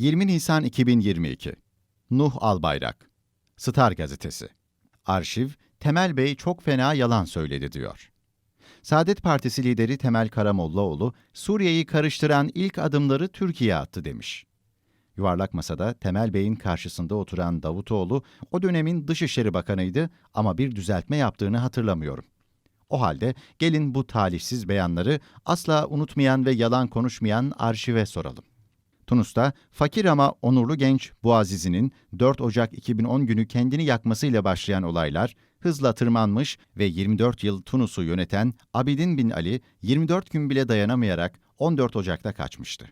20 Nisan 2022 Nuh Albayrak Star Gazetesi Arşiv, Temel Bey çok fena yalan söyledi diyor. Saadet Partisi lideri Temel Karamollaoğlu, Suriye'yi karıştıran ilk adımları Türkiye attı demiş. Yuvarlak masada Temel Bey'in karşısında oturan Davutoğlu, o dönemin Dışişleri Bakanıydı ama bir düzeltme yaptığını hatırlamıyorum. O halde gelin bu talihsiz beyanları asla unutmayan ve yalan konuşmayan arşive soralım. Tunus'ta fakir ama onurlu genç Boğazizi'nin 4 Ocak 2010 günü kendini yakmasıyla başlayan olaylar hızla tırmanmış ve 24 yıl Tunus'u yöneten Abidin bin Ali 24 gün bile dayanamayarak 14 Ocak'ta kaçmıştı.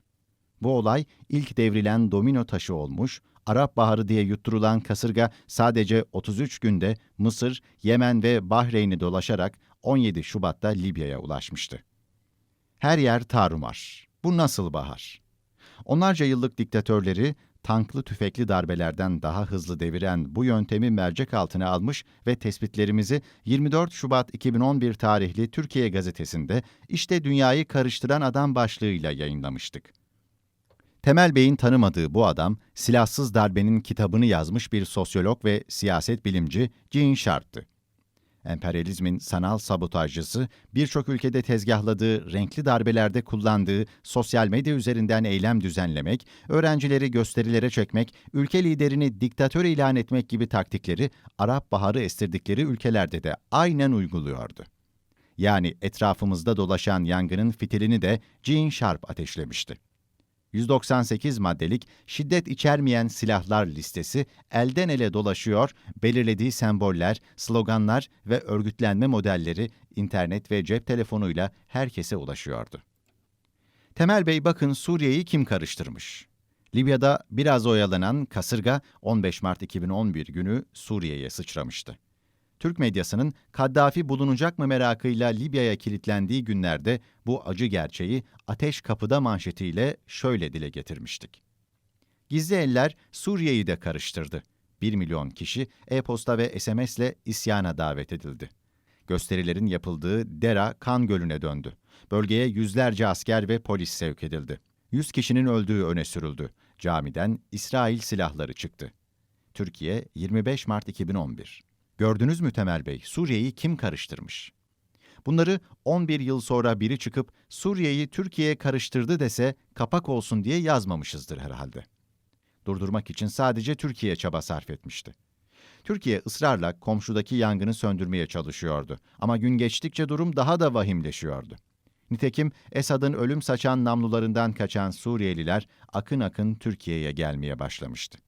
Bu olay ilk devrilen domino taşı olmuş, Arap Baharı diye yutturulan kasırga sadece 33 günde Mısır, Yemen ve Bahreyn'i dolaşarak 17 Şubat'ta Libya'ya ulaşmıştı. Her yer tarumar. Bu nasıl bahar? Onlarca yıllık diktatörleri tanklı tüfekli darbelerden daha hızlı deviren bu yöntemi mercek altına almış ve tespitlerimizi 24 Şubat 2011 tarihli Türkiye gazetesinde işte dünyayı karıştıran adam başlığıyla yayınlamıştık. Temel Bey'in tanımadığı bu adam, silahsız darbenin kitabını yazmış bir sosyolog ve siyaset bilimci Jean Sharp'tı. Emperyalizmin sanal sabotajcısı, birçok ülkede tezgahladığı, renkli darbelerde kullandığı sosyal medya üzerinden eylem düzenlemek, öğrencileri gösterilere çekmek, ülke liderini diktatör ilan etmek gibi taktikleri Arap Baharı estirdikleri ülkelerde de aynen uyguluyordu. Yani etrafımızda dolaşan yangının fitilini de Jean Sharp ateşlemişti. 198 maddelik şiddet içermeyen silahlar listesi elden ele dolaşıyor, belirlediği semboller, sloganlar ve örgütlenme modelleri internet ve cep telefonuyla herkese ulaşıyordu. Temel Bey bakın Suriye'yi kim karıştırmış? Libya'da biraz oyalanan kasırga 15 Mart 2011 günü Suriye'ye sıçramıştı. Türk medyasının Kaddafi bulunacak mı merakıyla Libya'ya kilitlendiği günlerde bu acı gerçeği ateş kapıda manşetiyle şöyle dile getirmiştik. Gizli eller Suriye'yi de karıştırdı. 1 milyon kişi e-posta ve SMS ile isyana davet edildi. Gösterilerin yapıldığı Dera kan gölüne döndü. Bölgeye yüzlerce asker ve polis sevk edildi. 100 kişinin öldüğü öne sürüldü. Camiden İsrail silahları çıktı. Türkiye 25 Mart 2011 Gördünüz mü Temel Bey, Suriye'yi kim karıştırmış? Bunları 11 yıl sonra biri çıkıp Suriye'yi Türkiye'ye karıştırdı dese kapak olsun diye yazmamışızdır herhalde. Durdurmak için sadece Türkiye çaba sarf etmişti. Türkiye ısrarla komşudaki yangını söndürmeye çalışıyordu ama gün geçtikçe durum daha da vahimleşiyordu. Nitekim Esad'ın ölüm saçan namlularından kaçan Suriyeliler akın akın Türkiye'ye gelmeye başlamıştı.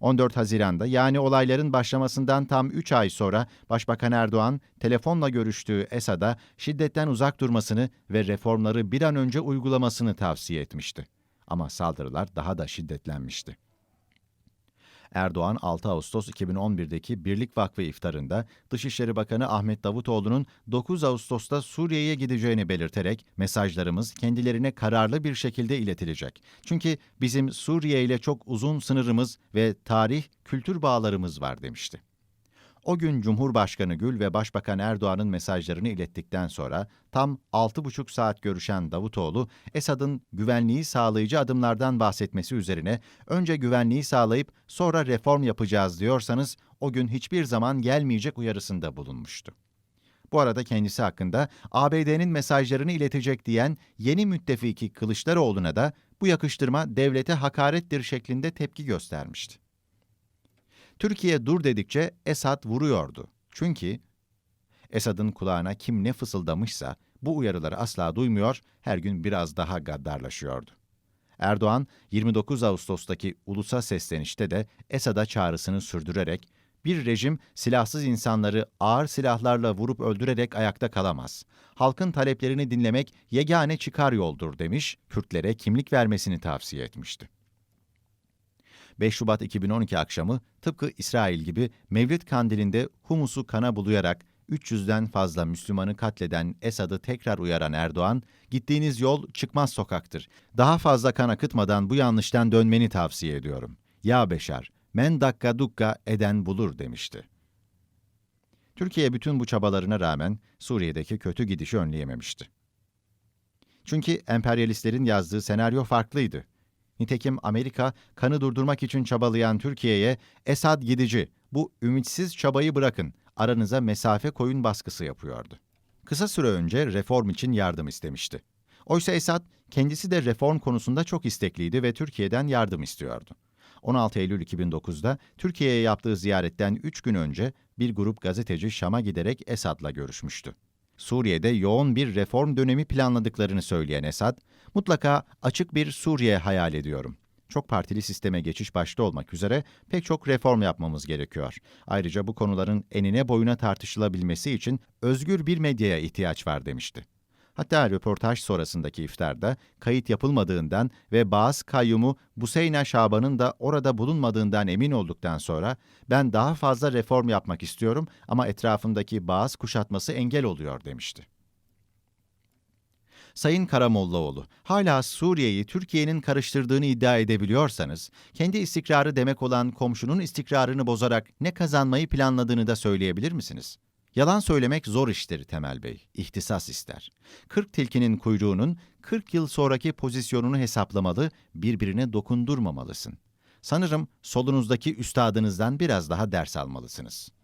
14 Haziran'da yani olayların başlamasından tam 3 ay sonra Başbakan Erdoğan telefonla görüştüğü Esad'a şiddetten uzak durmasını ve reformları bir an önce uygulamasını tavsiye etmişti. Ama saldırılar daha da şiddetlenmişti. Erdoğan 6 Ağustos 2011'deki Birlik Vakfı iftarında Dışişleri Bakanı Ahmet Davutoğlu'nun 9 Ağustos'ta Suriye'ye gideceğini belirterek mesajlarımız kendilerine kararlı bir şekilde iletilecek. Çünkü bizim Suriye ile çok uzun sınırımız ve tarih, kültür bağlarımız var demişti. O gün Cumhurbaşkanı Gül ve Başbakan Erdoğan'ın mesajlarını ilettikten sonra tam 6,5 saat görüşen Davutoğlu, Esad'ın güvenliği sağlayıcı adımlardan bahsetmesi üzerine önce güvenliği sağlayıp sonra reform yapacağız diyorsanız o gün hiçbir zaman gelmeyecek uyarısında bulunmuştu. Bu arada kendisi hakkında ABD'nin mesajlarını iletecek diyen yeni müttefiki Kılıçdaroğlu'na da bu yakıştırma devlete hakarettir şeklinde tepki göstermişti. Türkiye dur dedikçe Esad vuruyordu. Çünkü Esad'ın kulağına kim ne fısıldamışsa bu uyarıları asla duymuyor, her gün biraz daha gaddarlaşıyordu. Erdoğan 29 Ağustos'taki ulusa seslenişte de Esad'a çağrısını sürdürerek bir rejim silahsız insanları ağır silahlarla vurup öldürerek ayakta kalamaz. Halkın taleplerini dinlemek yegane çıkar yoldur demiş, Kürtlere kimlik vermesini tavsiye etmişti. 5 Şubat 2012 akşamı tıpkı İsrail gibi Mevlid kandilinde humusu kana bulayarak 300'den fazla Müslümanı katleden Esad'ı tekrar uyaran Erdoğan, gittiğiniz yol çıkmaz sokaktır. Daha fazla kan akıtmadan bu yanlıştan dönmeni tavsiye ediyorum. Ya Beşar, men dakka dukka eden bulur demişti. Türkiye bütün bu çabalarına rağmen Suriye'deki kötü gidişi önleyememişti. Çünkü emperyalistlerin yazdığı senaryo farklıydı. Nitekim Amerika kanı durdurmak için çabalayan Türkiye'ye Esad gidici, bu ümitsiz çabayı bırakın, aranıza mesafe koyun baskısı yapıyordu. Kısa süre önce reform için yardım istemişti. Oysa Esad kendisi de reform konusunda çok istekliydi ve Türkiye'den yardım istiyordu. 16 Eylül 2009'da Türkiye'ye yaptığı ziyaretten 3 gün önce bir grup gazeteci Şam'a giderek Esad'la görüşmüştü. Suriye'de yoğun bir reform dönemi planladıklarını söyleyen Esad, mutlaka açık bir Suriye hayal ediyorum. Çok partili sisteme geçiş başta olmak üzere pek çok reform yapmamız gerekiyor. Ayrıca bu konuların enine boyuna tartışılabilmesi için özgür bir medyaya ihtiyaç var demişti. Hatta röportaj sonrasındaki iftarda kayıt yapılmadığından ve Bağız kayyumu Buseyna Şaban'ın da orada bulunmadığından emin olduktan sonra ben daha fazla reform yapmak istiyorum ama etrafımdaki Bağız kuşatması engel oluyor demişti. Sayın Karamollaoğlu, hala Suriye'yi Türkiye'nin karıştırdığını iddia edebiliyorsanız, kendi istikrarı demek olan komşunun istikrarını bozarak ne kazanmayı planladığını da söyleyebilir misiniz? Yalan söylemek zor iştir Temel Bey, ihtisas ister. 40 tilkinin kuyruğunun 40 yıl sonraki pozisyonunu hesaplamalı, birbirine dokundurmamalısın. Sanırım solunuzdaki üstadınızdan biraz daha ders almalısınız.''